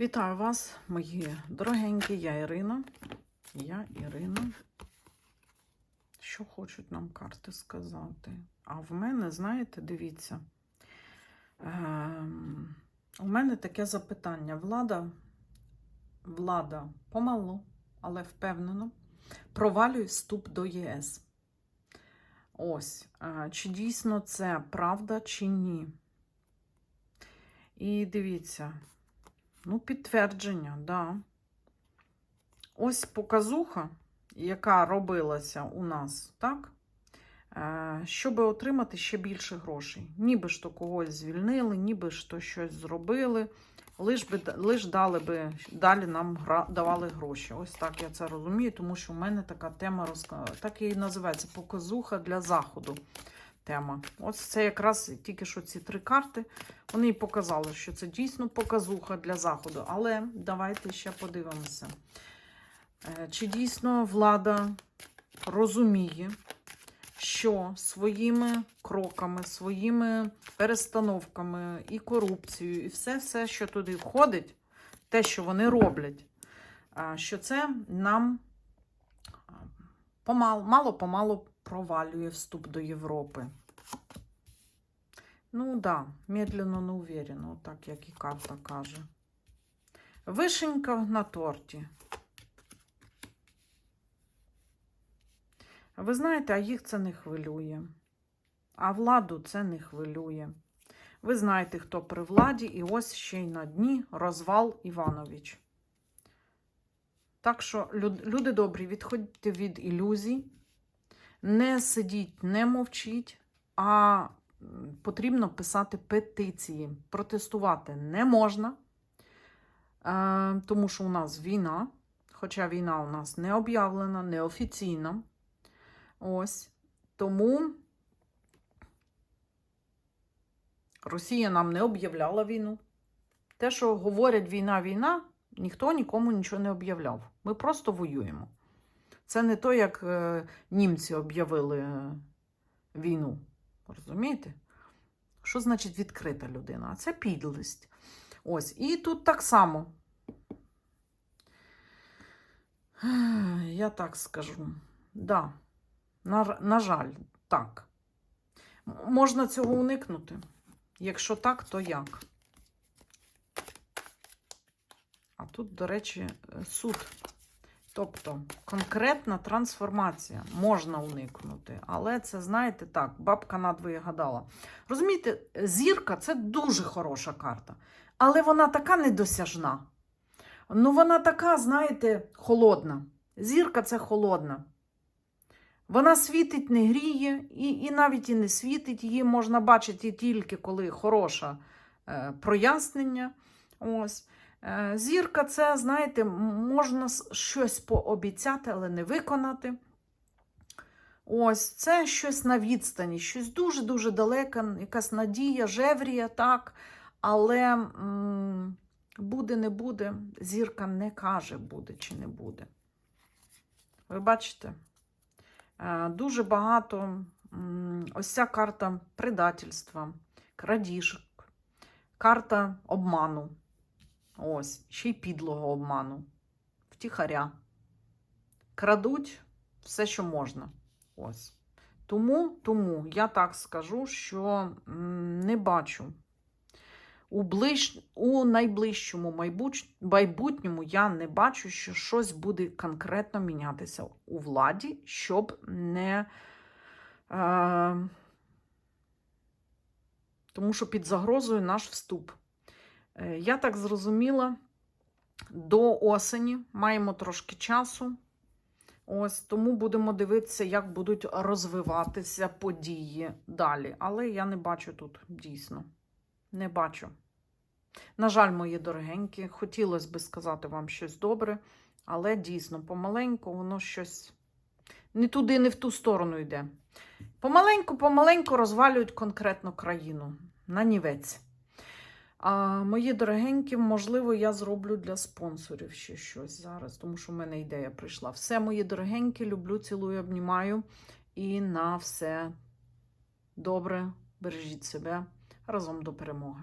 Вітаю вас, мої дорогенькі, я Ірина. Я Ірина. Що хочуть нам карти сказати? А в мене, знаєте, дивіться, ем, у мене таке запитання. Влада, влада помалу, але впевнено, провалює вступ до ЄС. Ось, е, чи дійсно це правда, чи ні? І дивіться, ну, підтвердження, да. Ось показуха, яка робилася у нас, так? Е, Щоб отримати ще більше грошей. Ніби ж то когось звільнили, ніби ж то щось зробили, лиш, би, лиш дали би, далі нам гра, давали гроші. Ось так я це розумію, тому що в мене така тема так і називається показуха для заходу. Тема. Ось це якраз тільки що ці три карти. Вони і показали, що це дійсно показуха для заходу. Але давайте ще подивимося. Е, Чи дійсно влада розуміє, що своїми кроками, своїми перестановками і корупцією, і все-все, що туди входить, те, що вони роблять, що це нам помал, мало-помалу провалює вступ до Європи. Ну да, медленно, но уверенно, так як і карта каже. Вишенька на торті. Ви знаєте, а їх це не хвилює. А владу це не хвилює. Ви знаєте, хто при владі, і ось ще й на дні розвал Іванович. Так що, люди добрі, відходьте від ілюзій, не сидіть, не мовчіть, а потрібно писати петиції. Протестувати не можна, е, тому що у нас війна, хоча війна у нас не об'явлена, неофіційна. Ось. Тому Росія нам не об'являла війну. Те, що говорять війна, війна, ніхто нікому нічого не об'являв. Ми просто воюємо. Це не то, як е, німці об'явили е, війну. Розумієте? Що значить відкрита людина? А це підлість. Ось. І тут так само. Я так скажу. Да. На, на жаль, так. Можна цього уникнути. Якщо так, то як? А тут, до речі, е, суд. Тобто конкретна трансформація можна уникнути. Але це, знаєте, так, бабка надвоє гадала. Розумієте, зірка це дуже хороша карта. Але вона така недосяжна. Ну, вона така, знаєте, холодна. Зірка це холодна. Вона світить, не гріє, і, і навіть і не світить. Її можна бачити тільки коли хороше е, прояснення. Ось. Е, зірка це, знаєте, можна щось пообіцяти, але не виконати. Ось, це щось на відстані, щось дуже-дуже далеке, якась надія, жеврія, так. Але м, буде, не буде, зірка не каже, буде чи не буде. Ви бачите? Е, Дуже багато ось ця карта предательства, крадіжок, карта обману. Ось, ще й підлого обману, втіхаря. Крадуть все, що можна. Ось. Тому, тому я так скажу, що не бачу. У, ближ... у найближчому майбуч... майбутньому я не бачу, що щось буде конкретно мінятися у владі, щоб не. Е... Тому що під загрозою наш вступ. Е, Я так зрозуміла, до осені маємо трошки часу. Ось тому будемо дивитися, як будуть розвиватися події далі. Але я не бачу тут дійсно. Не бачу. На жаль, мої дорогенькі, хотілося би сказати вам щось добре, але дійсно, помаленьку воно щось не туди, не в ту сторону йде. Помаленьку, помаленьку розвалюють конкретну країну на нівець. А, мої дорогенькі, можливо, я зроблю для спонсорів ще щось зараз, тому що в мене ідея прийшла. Все, мої дорогенькі, люблю, цілую, обнімаю. І на все добре, бережіть себе разом до перемоги.